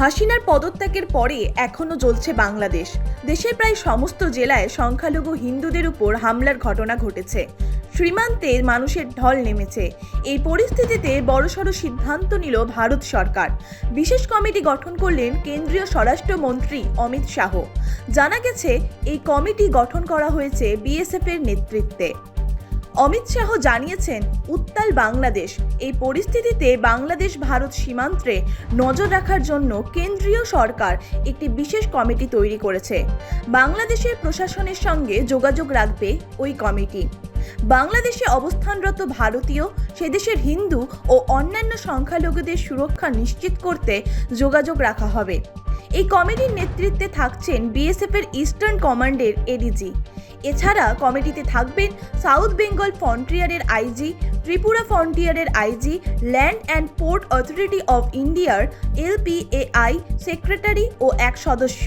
হাসিনার পদত্যাগের পরে এখনও জ্বলছে বাংলাদেশ। দেশের প্রায় সমস্ত জেলায় সংখ্যালঘু হিন্দুদের উপর হামলার ঘটনা ঘটেছে। সীমান্তে মানুষের ঢল নেমেছে। এই পরিস্থিতিতে বড়সড় সিদ্ধান্ত নিল ভারত সরকার। বিশেষ কমিটি গঠন করলেন কেন্দ্রীয় স্বরাষ্ট্রমন্ত্রী অমিত শাহ। জানা গেছে, এই কমিটি গঠন করা হয়েছে বিএসএফ এর নেতৃত্বে। অমিত শাহ জানিয়েছেন, উত্তাল বাংলাদেশ। এই পরিস্থিতিতে বাংলাদেশ ভারত সীমান্তে নজর রাখার জন্য কেন্দ্রীয় সরকার একটি বিশেষ কমিটি তৈরি করেছে। বাংলাদেশের প্রশাসনের সঙ্গে যোগাযোগ রাখবে ওই কমিটি। বাংলাদেশে অবস্থানরত ভারতীয়, সেদেশের হিন্দু ও অন্যান্য সংখ্যালঘুদের সুরক্ষা নিশ্চিত করতে যোগাযোগ রাখা হবে। এই কমিটির নেতৃত্বে থাকছেন বিএসএফের ইস্টার্ন কমান্ডের এডিজি। এছাড়া কমিটিতে থাকবেন সাউথ বেঙ্গল ফ্রন্টিয়ারের IG, Tripura ফ্রন্টিয়ারের IG, land and port authority of ইন্ডিয়ার, এলপিএআই সেক্রেটারি ও এক সদস্য।